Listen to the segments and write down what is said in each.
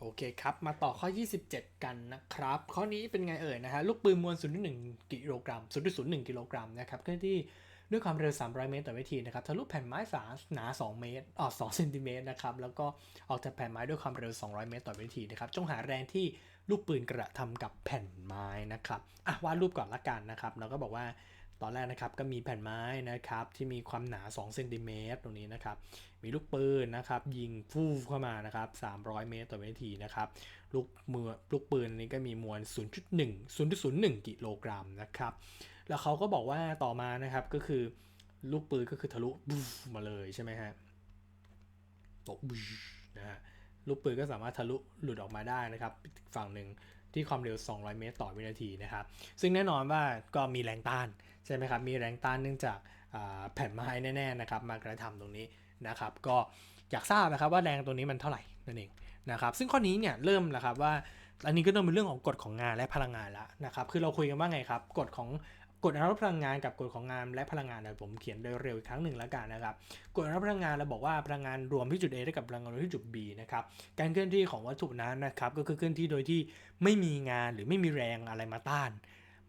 โอเคครับ มาต่อข้อ 27 กันนะครับ ข้อนี้เป็นไงเอ่ยนะฮะ ลูกปืนมวล 0.1 กิโลกรัม 0.01 กิโลกรัมนะครับเคลื่อนที่ด้วยความเร็ว 300 เมตรต่อวินาทีนะครับ ทะลุแผ่นไม้ฝาหนา 2 เมตรอ๋อ2เซนติเมตรนะครับ แล้วก็ออกจากแผ่นไม้ด้วยความเร็ว 200 เมตรต่อวินาทีนะครับ จงหาแรงที่ลูกปืนกระทำกับแผ่นไม้นะครับ อะวาดรูปก่อนละกันนะครับ เราก็บอกว่า ตอนแรกนะครับก็มีแผ่นไม้นะครับที่มีความหนา2เซนติเมตรตรงนี้นะครับมีลูกปืนนะครับยิงฟูเข้ามานะครับ300 เมตรต่อวินาทีนะครับลูกมือลูกปืนนี้ก็มีมวล 0.1 0.01 กิโลกรัมนะครับแล้วเขาก็บอกว่าต่อมานะครับก็คือลูกปืนก็คือทะลุมาเลยใช่ไหมฮะตกนะฮะลูกปืนก็สามารถทะลุหลุดออกมาได้นะครับอีกฝั่งหนึ่งที่ความเร็ว 200 เมตรต่อวินาทีนะครับ ซึ่งแน่นอนว่าก็มีแรงต้าน ใช่ไหมครับ มีแรงต้านเนื่องจากแผ่นไม้แน่ๆนะครับมากระทำตรงนี้นะครับ ก็อยากทราบนะครับว่าแรงตรงนี้มันเท่าไหร่นั่นเองนะครับ ซึ่งข้อนี้เนี่ยเริ่มแล้วครับว่าอันนี้ก็ต้องเป็นเรื่องของกฎของงานและพลังงานแล้วนะครับ คือเราคุยกันว่าไงครับกฎของกฎอนุรักษ์พลังงานกับกฎของงานและพลังงานเดี๋ยวผมเขียนโดยเร็วอีกครั้งหนึ่งแล้วกันนะครับกฎอนุรักษ์พลังงานเราบอกว่าพลังงานรวมที่จุด A ได้กับพลังงานรวมที่จุด B นะครับการเคลื่อนที่ของวัตถุนั้นนะครับก็คือเคลื่อนที่โดยที่ไม่มีงานหรือไม่มีแรงอะไรมาต้าน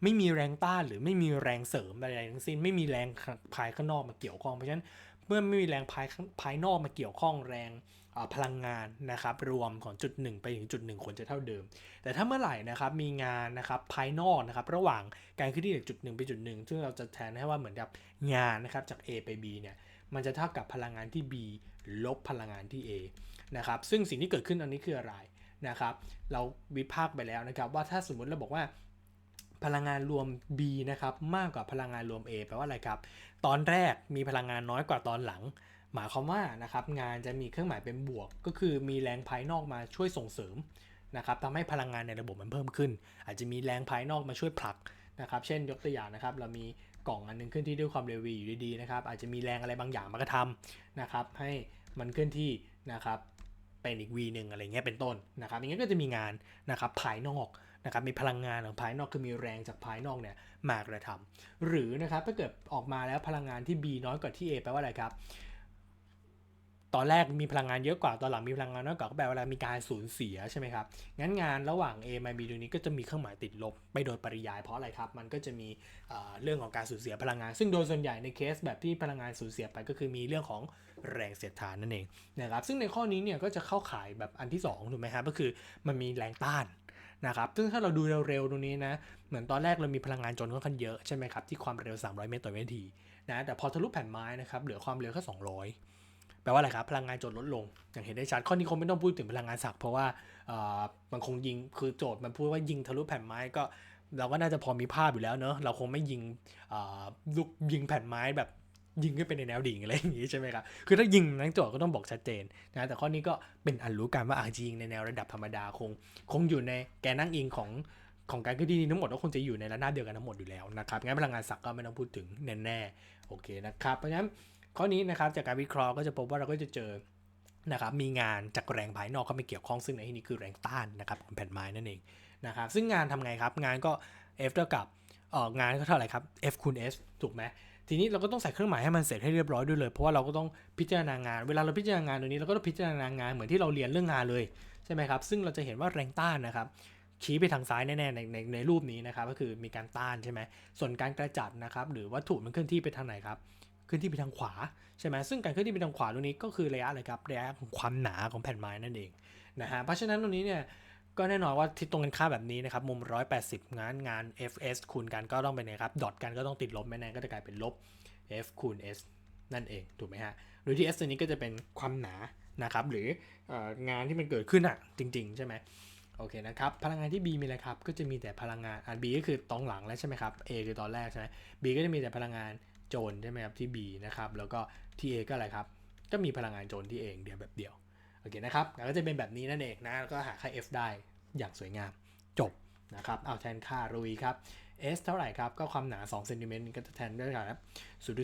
ไม่มีแรงต้านหรือไม่มีแรงเสริมอะไรทั้งสิ้น ไม่มีแรงภายข้างนอกมาเกี่ยวข้องเพราะฉะนั้นเมื่อไม่มีแรงภายภายนอกมาเกี่ยวข้องแรงพลังงานนะครับรวมของจุด1ไปถึงจุด1ควรจะเท่าเดิม แต่ถ้าเมื่อไหร่นะครับมีงานนะครับภายนอกนะครับระหว่างการเคลื่อนที่จากจุด1ไปจุด1ซึ่งเราจะแทนให้ว่าเหมือนกับงานนะครับจาก A ไป B เนี่ยมันจะเท่ากับพลังงานที่ B ลบพลังงานที่ A นะครับซึ่งสิ่งที่เกิดขึ้นตอนนี้คืออะไรนะครับเราวิพากษ์ไปแล้วนะครับว่าถ้าสมมุติเราบอกว่า พลังงานรวม B นะครับมากกว่าพลังงานรวม A แปลว่าอะไรครับ ตอนแรกมีพลังงานน้อยกว่าตอนหลัง หมายความว่านะครับงานจะมีเครื่องหมายเป็นบวก ก็คือมีแรงภายนอกมาช่วยส่งเสริมนะครับทำให้พลังงานในระบบมันเพิ่มขึ้น อาจจะมีแรงภายนอกมาช่วยผลักนะครับเช่นยกตัวอย่างนะครับเรามีกล่องอันนึงเคลื่อนที่ด้วยความเร็ว v อยู่ดีๆนะครับอาจจะมีแรงอะไรบางอย่างมากระทำนะครับให้มันเคลื่อนที่นะครับเป็นอีก v หนึ่งอะไรเงี้ยเป็นต้นนะครับอย่างเงี้ยก็จะมีงานนะครับภายนอก นะครับมีพลังงานของภายนอกคือมีแรงจากภายนอกเนี่ยมากระทำหรือนะครับถ้าเกิดออกมาแล้วพลังงานที่ B น้อยกว่าที่ A แปลว่าอะไรครับตอนแรกมีพลังงานเยอะกว่า ตอนหลังมีพลังงานน้อยกว่าก็แปลว่าอะไรมีการสูญเสียใช่ไหมครับ งั้นงานระหว่าง A มา B ตรงนี้ก็จะมีเครื่องหมายติดลบไปโดยปริยาย เพราะอะไรครับ มันก็จะมีเเรื่องของการสูญเสียพลังงาน ซึ่งโดยส่วนใหญ่ในเคสแบบที่พลังงานสูญเสียไปก็คือมีเรื่องของแรงเสียดทานนั่นเองนะครับ ซึ่งในข้อนี้เนี่ยก็จะเข้าข่ายแบบอันที่สองถูกไหมครับ ก็คือมันมีแรงต้าน นะครับซึ่งถ้าเราดูเร็วๆตรงนี้นะ เหมือนตอนแรกเรามีพลังงานจนค่อนข้างเยอะใช่ไหมครับที่ความเร็ว 300 เมตรต่อวินาทีนะแต่พอทะลุแผ่นไม้นะครับเหลือความเร็วแค่200 แปลว่าอะไรครับพลังงานจนลดลง อย่างเห็นได้ชัดข้อนี้คงไม่ต้องพูดถึงพลังงานศักย์เพราะว่ามันคงยิงคือโจทย์มันพูดว่ายิงทะลุแผ่นไม้ก็เราก็น่าจะพอมีภาพอยู่แล้วเนอะเราคงไม่ยิงลูกยิงแผ่นไม้แบบ ยิงขึ้นไปในแนวดิ่งอะไรอย่างงี้ใช่ไหมครับ คือถ้ายิงนักโจทย์ก็ต้องบอกชัดเจนนะแต่ข้อนี้ก็เป็นอันรู้กันว่าอาจจะยิงในแนวระดับธรรมดาคง คงอยู่ในแกนั่งอิงของของการเคลื่อนที่นี้ทั้งหมดก็คงจะอยู่ในระนาบเดียวกันทั้งหมดอยู่แล้วนะครับงั้นพลังงานศักดิ์ก็ไม่ต้องพูดถึงแน่ๆโอเคนะครับเพราะฉะนั้นข้อนี้นะครับจากการวิเคราะห์ก็จะพบว่าเราก็จะเจอนะครับมีงานจากแรงภายนอกเข้ามาเกี่ยวข้องซึ่งในที่นี้คือแรงต้านนะครับของแผ่นไม้นั่นเองนะครับซึ่งงานทำไงครับงานก็ F เท่ากับเอองานก็เท่าไหร่ครับ F คูณ S ถูกไหม ทีนี้เราก็ต้องใส่เครื่องหมายให้มันเสร็จให้เรียบร้อยด้วยเลย เพราะว่าเราก็ต้องพิจารณางาน เวลาเราพิจารณางานตรงนี้เราก็ต้องพิจารณางานเหมือนที่เราเรียนเรื่องงานเลยใช่ไหมครับ ซึ่งเราจะเห็นว่าแรงต้านนะครับชี้ไปทางซ้ายแน่ๆในในในรูปนี้นะครับก็คือมีการต้านใช่ไหมส่วนการกระจัดนะครับหรือวัตถุมันเคลื่อนที่ไปทางไหนครับเคลื่อนที่ไปทางขวาใช่ไหมซึ่งการเคลื่อนที่ไปทางขวาตรงนี้ก็คือระยะอะไรครับระยะของความหนาของแผ่นไม้นั่นเองนะฮะเพราะฉะนั้นตรงนี้เนี่ย ก็แน่นอนว่าทิศตรงกันข้ามแบบนี้นะครับ มุม 180 งานงาน fs คูณกันก็ต้องเป็นไงครับ ดอทกันก็ต้องติดลบแม่ๆก็จะกลายเป็นลบ f คูณ s นั่นเอง ถูกไหมฮะโดยที่ s ตัวนี้ก็จะเป็นความหนานะครับ หรือองานที่มันเกิดขึ้นอะจริง ๆ ใช่ไหมโอเคนะครับ พลังงานที่ B มีอะไรครับ ก็จะมีแต่พลังงานอะ B ก็คือตรงหลังแล้วใช่ไหมครับ A คือตอนแรกใช่ไหม B ก็จะมีแต่พลังงานโจรใช่ไหมครับที่ B นะครับ แล้วก็ที่ A ก็อะไรครับ ก็มีพลังงานโจรที่ A องเดียวแบบเดียว โอเคนะครับ ก็จะเป็นแบบนี้นั่นเองนะแล้วก็หาค่า F ได้ อย่างสวยงามจบนะครับเอาแทนค่ารุยครับ S เท่าไหร่ครับ ก็ความหนา2เซนติเมตรก็จะแทนด้วยกันครับ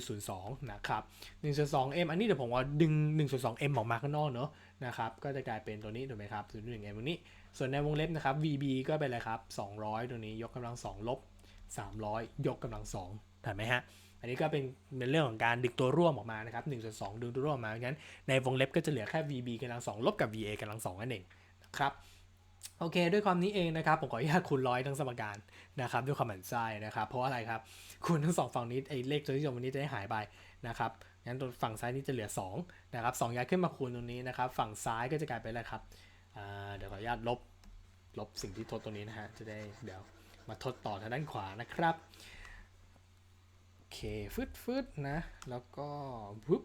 0.02 นะครับ1ส่วน2 m อันนี้เดี๋ยวผมว่าดึง1ส่วน2 m ออกมาข้างนอกเนอะนะครับ ก็จะกลายเป็นตัวนี้ถูกไหมครับ0.1 m ตรงนี้ ส่วนในวงเล็บนะครับ VB ก็เป็นอะไรครับ 200ตรงนี้ยกกำลัง 2 ลบ 300 ยกกำลัง2ถูกไหมฮะ อันนี้ก็เป็นเป็นเรื่องของการดึงตัวร่วมออกมานะครับ1ส่วน2ดึงตัวร่วมออกมางั้นในวงเล็บก็จะเหลือแค่ VB กำลัง2ลบกับ VA กำลัง2นั่นเองนะครับ โอเค ด้วยความนี้เองนะครับ ผมขออนุญาตคูณร้อยทั้งสมการนะครับ ด้วยความหมั่นไส้นะครับ เพราะอะไรครับคูณทั้งสองฝั่งนี้ไอ้เลขตัวที่จมวันนี้จะได้หายไปนะครับงั้นตรงฝั่งซ้ายนี้จะเหลือ2นะครับสองย้ายขึ้นมาคูณตรงนี้นะครับ ฝั่งซ้ายก็จะกลายเป็นอะไรครับเดี๋ยวขออนุญาตลบลบสิ่งที่ทดตรงนี้นะฮะจะได้เดี๋ยวมาทดต่อทางด้านขวานะครับโอเคฟึดฟึดนะแล้วก็ปุ๊บ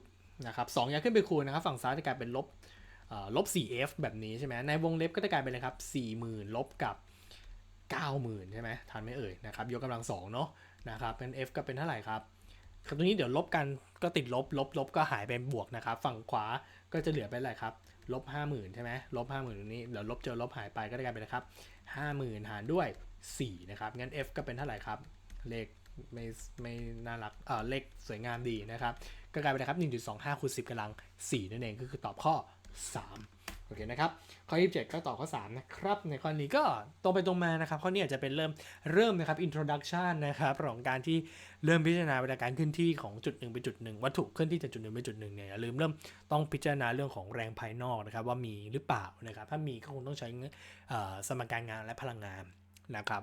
นะครับสองย้ายขึ้นไปคูณนะครับ ฝั่งซ้ายจะกลายเป็นลบ ลบ 4f แบบนี้ใช่ไหมในวงเล็บก็จะกลายเป็นอะครับ40,000 ลบกับ 90,000 ใช่ไหมทันไหม่เอ่ยนะครับยกกำลังสองเนาะนะครับเป็น f ก็เป็นเท่าไหร่ครับครับตรงนี้เดี๋ยวลบกันก็ติดลบลบลบก็หายเป็นบวกนะครับ ฝั่งขวาก็จะเหลือเป็นอะไรครับลบ50,000ใช่ไหมลบ50,000ตรงนี้เดี๋ยวลบเจอลบหายไปก็จะกลายเป็นอะครับ50,000หารด้วย4นะครับงั้น f ก็เป็นเท่าไหร่ครับเลขไม่ไม่น่ารักเออเลขสวยงามดีนะครับ ก็กลายเป็นนะครับ1.25คูณ10กำลัง4นั่นเองก็คือตอบข้อ 3โอเคนะครับ ข้อ 27 ก็ตอบข้อ 3 นะครับ ในข้อนี้ก็ตรงไปตรงมานะครับ ข้อนี้อาจจะเป็นเริ่มเริ่มนะครับ introduction นะครับของการที่เริ่มพิจารณาเวลาการขึ้นที่ของจุดหนึ่งไปจุดหนึ่งวัตถุเคลื่อนที่จากจุดหนึ่งไปจุดหนึ่งเนี่ยอย่าลืมเริ่มต้องพิจารณาเรื่องของแรงภายนอกนะครับ ว่ามีหรือเปล่านะครับ ถ้ามีก็คงต้องใช้สมการงานและพลังงานนะครับ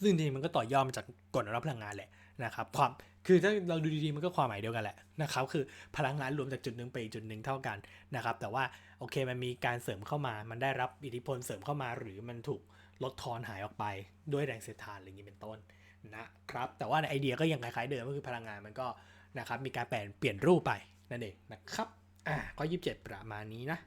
ซึ่งจริงมันก็ต่อยอดมาจากกฎอนุรักษ์พลังงานแหละ นะครับความคือถ้าเราดูดีๆมันก็ความหมายเดียวกันแหละนะครับคือพลังงานรวมจากจุดหนึ่งไปอีกจุดหนึ่งเท่ากันนะครับแต่ว่าโอเคมันมีการเสริมเข้ามา มันได้รับอิทธิพลเสริมเข้ามา หรือมันถูกลดทอนหายออกไปด้วยแรงเสียดทานอะไรอย่างนี้เป็นต้นนะครับแต่ว่าในไอเดียก็ยังคล้ายๆเดิมก็คือพลังงานมันก็นะครับมีการแปลนเปลี่ยนรูปไปนั่นเองนะครับอ่าข้อ 27 ประมาณนี้นะ